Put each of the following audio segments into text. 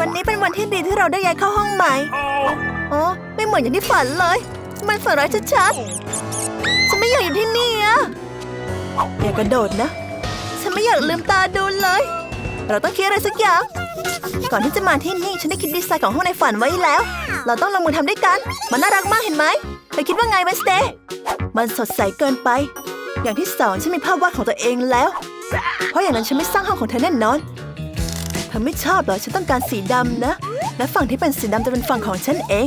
วันนี้เป็นวันที่ดีที่เราได้ย้ายเข้าห้องใหม่อ๋อไม่เหมือนอย่างที่ฝันเลย มันฝันร้ายชัดๆ ฉันไม่อยากอยู่ที่นี่อะอย่ากระโดดนะ ฉันไม่อยากลืมตาดูเลย เราต้องคิดอะไรสักอย่าง ก่อนที่จะมาที่นี่ฉันได้คิดดีไซน์ของห้องในฝันไว้แล้ว เราต้องลงมือทำด้วยกัน มันน่ารักมากเห็นไหมเธอคิดว่าไงเวนสเตย์มันสดใสเกินไป อย่างที่สองฉันมีภาพวาดของตัวเองแล้ว เพราะอย่างนั้นฉันไม่สร้างห้องของเธอแน่นอนเธอไม่ชอบเหรอ ฉันต้องการสีดำนะ และฝั่งที่เป็นสีดำจะเป็นฝั่งของฉันเอง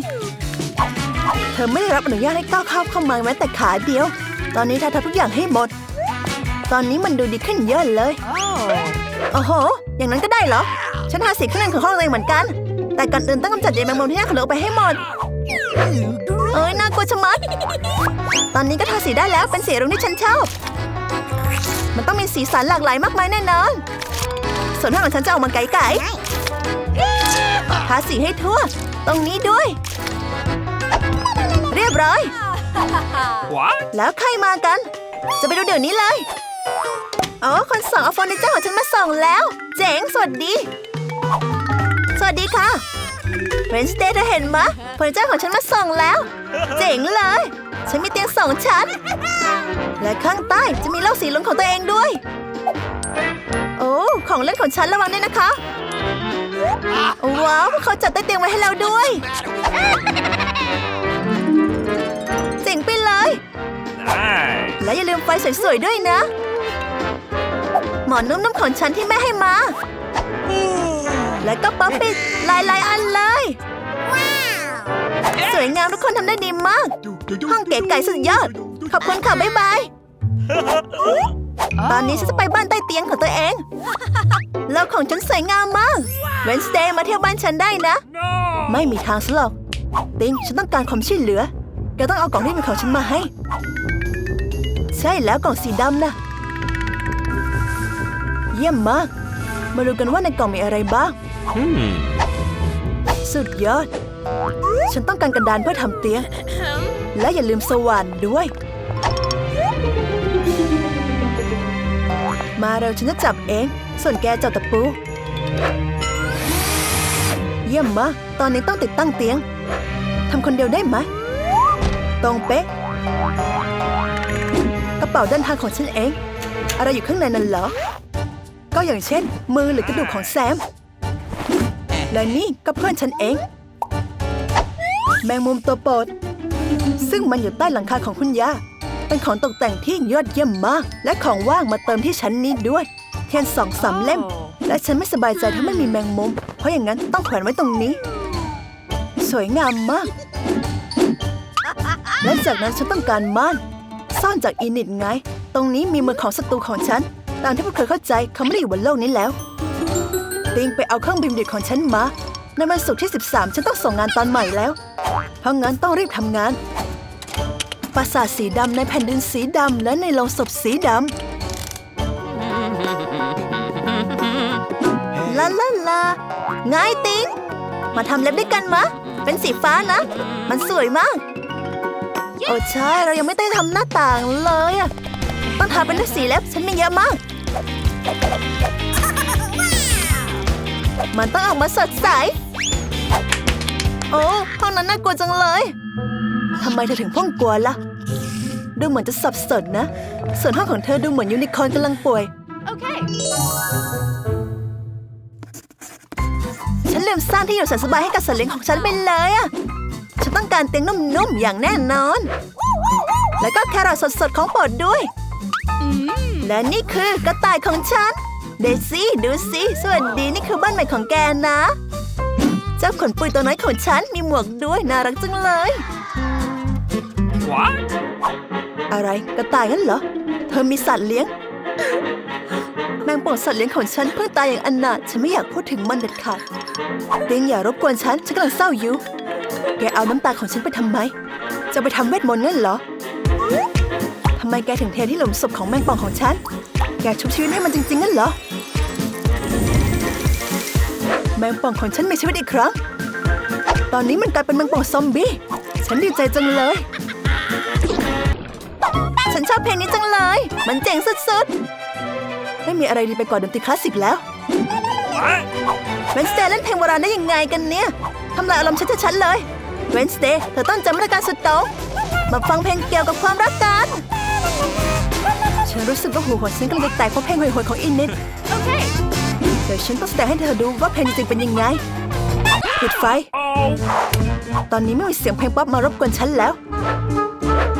เธอไม่ได้รับอนุญาตให้ก้าวเข้าเข้ามาแม้แต่ขาเดียว ตอนนี้เธอทำทุกอย่างให้หมด ตอนนี้มันดูดีขึ้นเยอะเลย โอ้โห อย่างนั้นก็ได้เหรอ ฉันทาสีข้างในของห้องตัวเองเหมือนกัน แต่ก่อนอื่นต้องกำจัดใยแมงมุมที่น้าของเราออกไปให้หมด เอ้ยน่ากลัวชะมัด ตอนนี้ก็ทาสีได้แล้วเป็นสีรุ้งที่ฉันชอบ มันต้องมีสีสันหลากหลายมากมายแน่นอน ส่วนห้องของฉันจะออกมาไก่ๆทาสีให้ทั่ว ตรงนี้ด้วย เรียบร้อย What? แล้วใครมากัน จะไปดูเดี๋ยวนี้เลยอ๋อคนส่งเอาเฟอร์นิเจอร์ของฉันมาส่งแล้ว เจ๋งสวัสดี สวัสดีค่ะเวนสเดย์เธอเห็นมะเฟอร์นิเจอร์ของฉันมาส่งแล้ว เจ๋งเลย ฉันมีเตียงสองชั้น และข้างใต้จะมีโลกสีลุ้งของตัวเองด้วยโอ้ ของเล่นของฉันระวังด้วยนะคะ ว้าวพวกเขาจัดใต้เตียงไว้ให้เราด้วยเจ๋งไปเลย Nice. และอย่าลืมไฟสวยๆด้วยนะ หมอนนุ่มๆของฉันที่แม่ให้มา และก็ป๊อปปิดลายๆอันเลย สวยงามทุกคนทำได้ดีมาก ห้องเก๋ไก่สุดยอด ขอบคุณค่ะ บ๊ายบาย ตอนนี้ฉันจะไปบ้านใต้เตียงของตัวเอง แล้วของฉันสวยงามมาก เวนสเดย์มาเที่ยวบ้านฉันได้นะ No. ไม่มีทางซะหรอกติงฉันต้องการความช่วยเหลือแกต้องเอากล่องที่เป็นของฉันมาให้ ใช่แล้วกล่องสีดำนะเยี่ยมมาก มาดูกันว่าในกล่องมีอะไรบ้าง Hmm. สุดยอด ฉันต้องการกระดานเพื่อทำเตียง และอย่าลืมสว่านด้วย มาเร็วฉันจะจับเอง ส่วนแกจับตะปู เยี่ยมมากตอนนี้ต้องติดตั้งเตียง ทำคนเดียวได้ไหมตรงเป๊ะ กระเป๋าเดินทางของฉันเอง อะไรอยู่ข้างในนั้นเหรอ ก็อย่างเช่น มือหรือกระดูกของแซม และนี่ก็เพื่อนฉันเอง แมงมุมตัวโปรด ซึ่งมันอยู่ใต้หลังคาของคุณย่า เป็นของตกแต่งที่ยอดเยี่ยมมาก และของว่างมาเติมที่ชั้นนี้ด้วย เทียนสองสามเล่ม และฉันไม่สบายใจถ้าไม่มีแมงมุม เพราะอย่างนั้นต้องแขวนไว้ตรงนี้ สวยงามมาก และจากนั้นฉันต้องการม่านซ่อนจากอีนิดไง ตรงนี้มีมือของศัตรูของฉัน ตามที่พวกเธอเข้าใจเขาไม่ได้อยู่บนโลกนี้แล้ว ติงไปเอาเครื่องบินเด็กของฉันมา ในวันศุกร์ที่ 13 ฉันต้องส่งงานตอนใหม่แล้ว เพราะงั้นต้องรีบทำงาน ปราสาทสีดำในแผ่นดินสีดำและในโลงศพสีดำลาลาลาไงติงมาทำเล็บด้วยกันมะ เป็นสีฟ้านะ มันสวยมาก โอ้ใช่เรายังไม่ได้ทำหน้าต่างเลยอะต้องทาเป็นด้วยสีเล็บฉันมีเยอะมาก มันต้องออกมาสดใส โอ้ห้องนั้นน่ากลัวจังเลย ทำไมเธอถึงพ่องกลัวล่ะ ดูเหมือนจะสับสนนะ ส่วนห้องของเธอดูเหมือนยูนิคอร์นกำลังป่วย Okay. ฉันลืมสร้างที่อยู่แสนสบายให้กับสัตว์เลี้ยงของฉันไปเลยอะฉันต้องการเตียงนุ่มๆ อย่างแน่นอน แล้วก็แครอทสดๆ ของโปรดด้วย และนี่คือกระต่ายของฉัน เดซี่ดูสิสวัสดีนี่คือบ้านใหม่ของแกนะ เจ้าขนปุยตัวน้อยของฉันมีหมวกด้วยน่ารักจังเลย What? อะไรกระต่ายงั้นเหรอ เธอมีสัตว์เลี้ยง แมงป่องสัตว์เลี้ยงของฉันเพิ่งตายอย่างอนาถฉันไม่อยากพูดถึงมันเด็ดขาดเตียงอย่ารบกวนฉัน ฉันกำลังเศร้าอยู่ แกเอาน้ำตาของฉันไปทำไม จะไปทำเวทมนต์งั้นเหรอทำไมแกถึงเทที่หลุมศพของแมงป่องของฉัน แกชุบชีวิตให้มันจริงๆงั้นเหรอ แมงป่องของฉันมีชีวิตอีกครั้ง ตอนนี้มันกลายเป็นแมงป่องซอมบี้ ฉันดีใจจังเลย ฉันชอบเพลงนี้จังเลย มันเจ๋งสุดๆ ไม่มีอะไรดีไปกว่าดนตรีคลาสสิกแล้ว What? เวนสเดย์เล่นเพลงโบราณได้ยังไงกันเนี่ยทำลายอารมณ์ฉันชัดๆเลยเวนสเดย์เธอต้องจำมาตรการสุดโต่งมาฟังเพลงเกี่ยวกับความรักกัน ฉันรู้สึกว่าหูของฉันกำลังจะแตกเพราะเพลงห่วยๆของอินนิด Okay. เดี๋ยวฉันต้องแสดงให้เธอดูว่าเพลงจริงๆเป็นยังไงปิดไฟ Oh. ตอนนี้ไม่มีเสียงเพลงป๊อปมารบกวนฉันแล้ว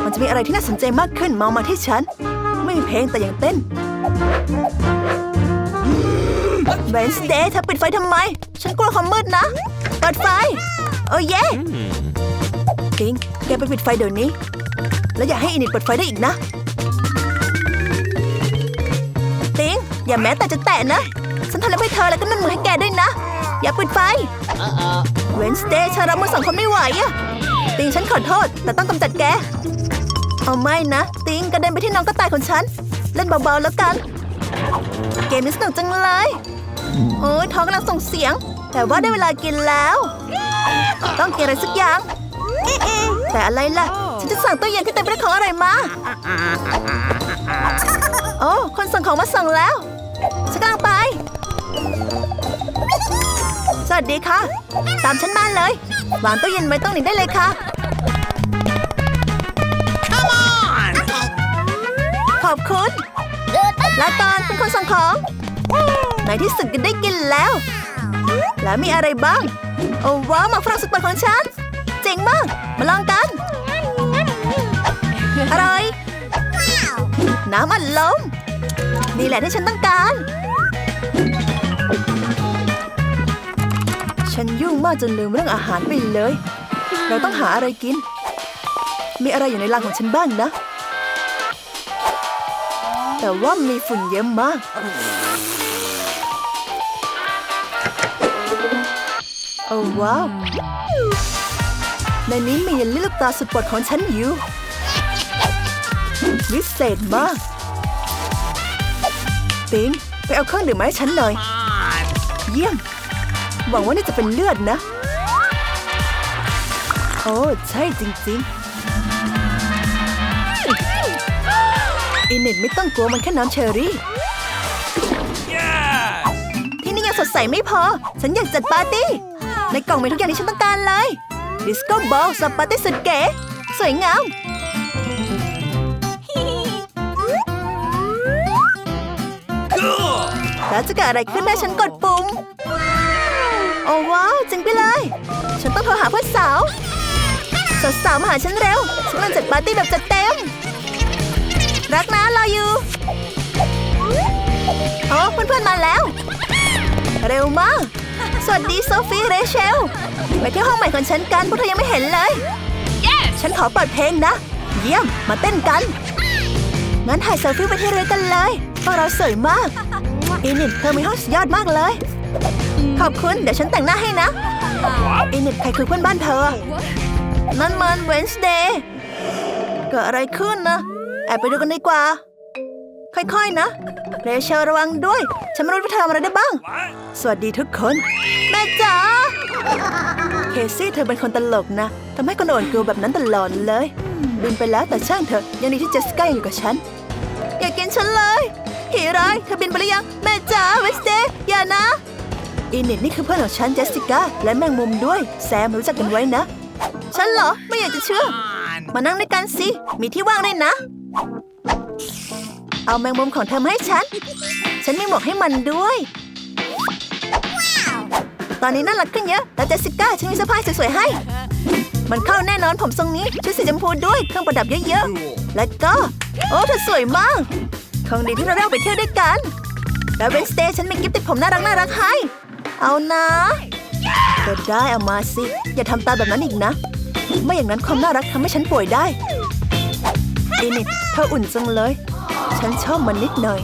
มันจะมีอะไรที่น่าสนใจมากขึ้นมองมาที่ฉัน ไม่มีเพลงแต่ยังเต้นเวนสเดย์เธอปิดไฟทำไม ฉันกลัวความมืดนะ เปิดไฟ โอ้เย่ติงแกไปปิดไฟเดี๋ยวนี้ แล้วอย่าให้อินิดเปิดไฟได้อีกนะติงอย่าแม้แต่จะแตะนะ ฉันทำแล้วให้เธอแล้วก็นั่นมือให้แกด้วยนะ อย่าปิดไฟเวนสเดย์ฉันรับมือสังคมไม่ไหวอะ ติงฉันขอโทษ แต่ต้องกำจัดแก เอาไม่นะ ติงกระเด็นไปที่น้องกระต่ายของฉัน เล่นเบาๆแล้วกัน เกมนี้สนุกจังเลย โอ้ยท้องกำลังส่งเสียง แต่ว่าได้เวลากินแล้ว ต้องกินอะไรสักอย่างแต่อะไรล่ะ ฉันจะสั่งตู้เย็นที่เต็มไปด้วยของอร่อยมา โอ้ คนสั่งของมาสั่งแล้ว วัสดีค่ะ ตามฉันมาเลย วางตู้เย็นไว้ตรงนี้ได้เลยค่ะ ขอบคุณลาตอนเป็นคนส่งของในที่สุดก็ได้กินแล้ว แล้วมีอะไรบ้าง โอ้ว้าวหมากฝรั่งสุดโปรดของฉัน เจ๋งมาก มาลองกัน อร่อย น้ำอัดลมนี่แหละที่ฉันต้องการ ฉันยุ่งมากจนลืมเรื่องอาหารไปเลย เราต้องหาอะไรกิน มีอะไรอยู่ในรังของฉันบ้างนะ แต่ว่ามีฝุ่นเยอะมาก โอ้ว้าว ในนี้มีเยลลี่ลูกตาสุดปรดของฉันอยู่ วิเศษมาก ติงไปเอาเครื่องดื่มมาให้ฉันหน่อย เยี่ยม หวังว่านี่จะเป็นเลือดนะ โอ้ใช่จริงๆอินเน็ตไม่ต้องกลัวมันแค่น้ำเชอรี่ Yeah. ที่นี่ยังสดใสไม่พอ ฉันอยากจัดปาร์ตี้ ในกล่องมีทุกอย่างที่ฉันต้องการเลย ดิสโก้บอลสำหรับปาร์ตี้สุดเก๋ สวยงาม Good. แล้วจะเกิดอะไรขึ้นถ้าฉันกดปุ่มโอ้ว้าวจริงไปเลย ฉันต้องโทรหาเพื่อนสาวสาวๆมาหาฉันเร็ว ฉันกำลังจัดปาร์ตี้แบบจัดเต็ม รักนะรออยู่โอ้เพื่อนๆมาแล้ว เร็วมาก สวัสดีโซฟีเรเชล ไปที่ห้องใหม่ของฉันกันพวกเธอยังไม่เห็นเลย Yes. ฉันขอเปิดเพลงนะ เยี่ยมมาเต้นกัน งั้นถ่ายเซลฟี่ไปที่เรือกันเลยพวกเราสวยมากอินิดเธอมีห้องสุดยอดมากเลย ขอบคุณ เดี๋ยวฉันแต่งหน้าให้นะอินิดใครคือเพื่อนบ้านเธอ นั่นมันเวนสเดย์เกิดอะไรขึ้นนะ แอบไปดูกันดีกว่า ค่อยๆนะเรเชลระวังด้วย ฉันไม่รู้ว่าเธอทำอะไรได้บ้าง What? สวัสดีทุกคน แม่จ๋า เคซี่เธอเป็นคนตลกนะ ทำให้คนอ่อนกลัวแบบนั้นตลอดเลยบินไปแล้วแต่ช่างเถอะ ยังดีที่เจสสิก้ายังอยู่กับฉัน อย่ากินฉันเลยผีร้ายเธอบินไปหรือยัง แม่จ๋าเวสเดย์อย่านะ อินิดนี่คือเพื่อนของฉันเจสสิก้าและแมงมุมด้วย แซมรู้จักกันไว้นะ ฉันเหรอไม่อยากจะเชื่อ มานั่งด้วยกันสิ มีที่ว่างด้วยนะ เอาแมงมุมของเธอมาให้ฉัน ฉันมีหมวกให้มันด้วย ตอนนี้น่ารักขึ้นเยอะแต่เจสสิก้าฉันมีเสื้อผ้าสวยๆให้ มันเข้าแน่นอนผมทรงนี้ชุดสีชมพูด้วยเครื่องประดับเยอะๆ และก็ โอ้เธอสวยมากของดีที่เราได้เอาไปเที่ยวด้วยกันแล้วเวนสเตย์ฉันมีกิฟต์ติดผมน่ารักน่ารักให้ เอานะก็ได้เอามาสิ อย่าทำตาแบบนั้นอีกนะ ไม่อย่างนั้นความน่ารักทำให้ฉันป่วยได้ดินิดเธออุ่นจังเลย ฉันชอบมันนิดหน่อย